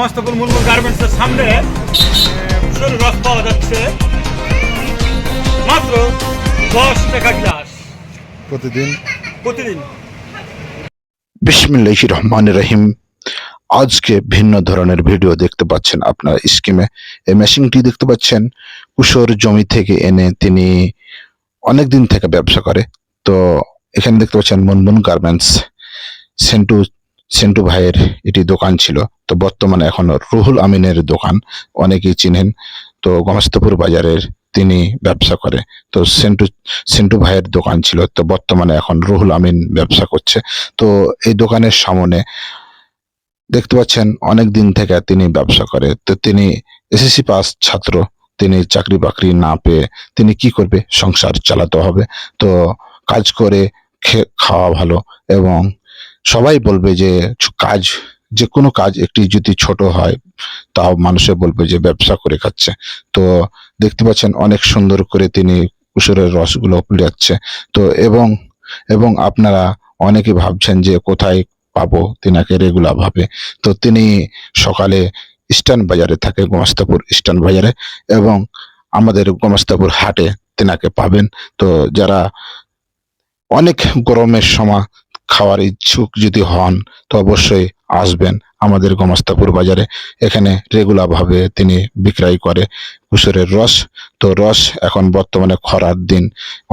সমস্তপুর মুনমুন গার্মেন্টসের সামনে প্রচুর রস পাওয়া যাচ্ছে। মাত্র দশ টাকা গ্লাস প্রতিদিন। প্রতিদিন। বিসমিল্লাহ রহমান রহিম। আজকে ভিন্ন ধরনের ভিডিও দেখতে পাচ্ছেন আপনার স্কিমে এই মেশিনটি দেখতে পাচ্ছেন কুশোর জমি থেকে এনে তিনি অনেক দিন থেকে ব্যবসা করে। তো এখানে দেখতে পাচ্ছেন মনমুন গার্মেন্টস সেন্টু সেন্টু ভাইয়ের এটি দোকান ছিল। তো বর্তমানে এখন রুহুল আমিনের দোকান। অনেকেই চিনেন। তো গমস্তপুর বাজারের তিনি ব্যবসা করে। তো সেন্টু সেন্টু ভাইয়ের দোকান ছিল। তো বর্তমানে এখন রুহুল আমিন ব্যবসা করছে। তো এই দোকানের সামনে দেখতে পাচ্ছেন, অনেক দিন থেকে তিনি ব্যবসা করে। তো তিনি এসএসসি পাস ছাত্র। তিনি চাকরি বাকরি না পেয়ে তিনি কি করবে? সংসার চালাতে হবে। তো কাজ করে খাওয়া ভালো এবং সবাই বলবে যে কাজ, যে কোনো কাজ একটি যদি ছোট হয়, তাও মানুষে বলবে যে ব্যবসা করে খাচ্ছে। তো দেখতে পাচ্ছেন অনেক সুন্দর করে তিনি কুসুরের রসগুলো যাচ্ছে তো এবং এবং আপনারা অনেকে ভাবছেন যে কোথায় পাবো তিনাকে রেগুলার ভাবে। তো তিনি সকালে ইস্টার্ন বাজারে থাকে, গোমাস্তাপুর ইস্টার্ন বাজারে, এবং আমাদের গোমাস্তাপুর হাটে তিনাকে পাবেন। তো যারা অনেক গরমের সময় খাওয়ার ইচ্ছুক যদি হন, তো অবশ্যই আসবেন আমাদের গোমাস্তাপুর বাজারে। এখানে রেগুলার ভাবে তিনি বিক্রয় করে কুসুরের রস। তো রস এখন বর্তমানে খরার দিন।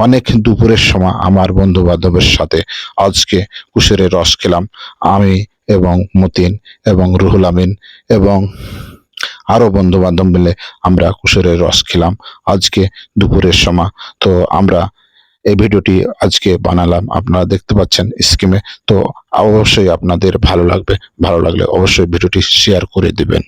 অনেক দুপুরের সময় আমার বন্ধু বান্ধবের সাথে আজকে কুসুরের রস খেলাম। আমি এবং মতিন এবং রুহুল আমিন এবং আরও বন্ধু বান্ধব মিলে আমরা কুসুরের রস খেলাম আজকে দুপুরের সময়। তো আমরা এই ভিডিওটি আজকে বানালাম। আপনারা দেখতে পাচ্ছেন স্কিমে তো অবশ্যই আপনাদের ভালো লাগবে। ভালো লাগলে অবশ্যই ভিডিওটি শেয়ার করে দিবেন।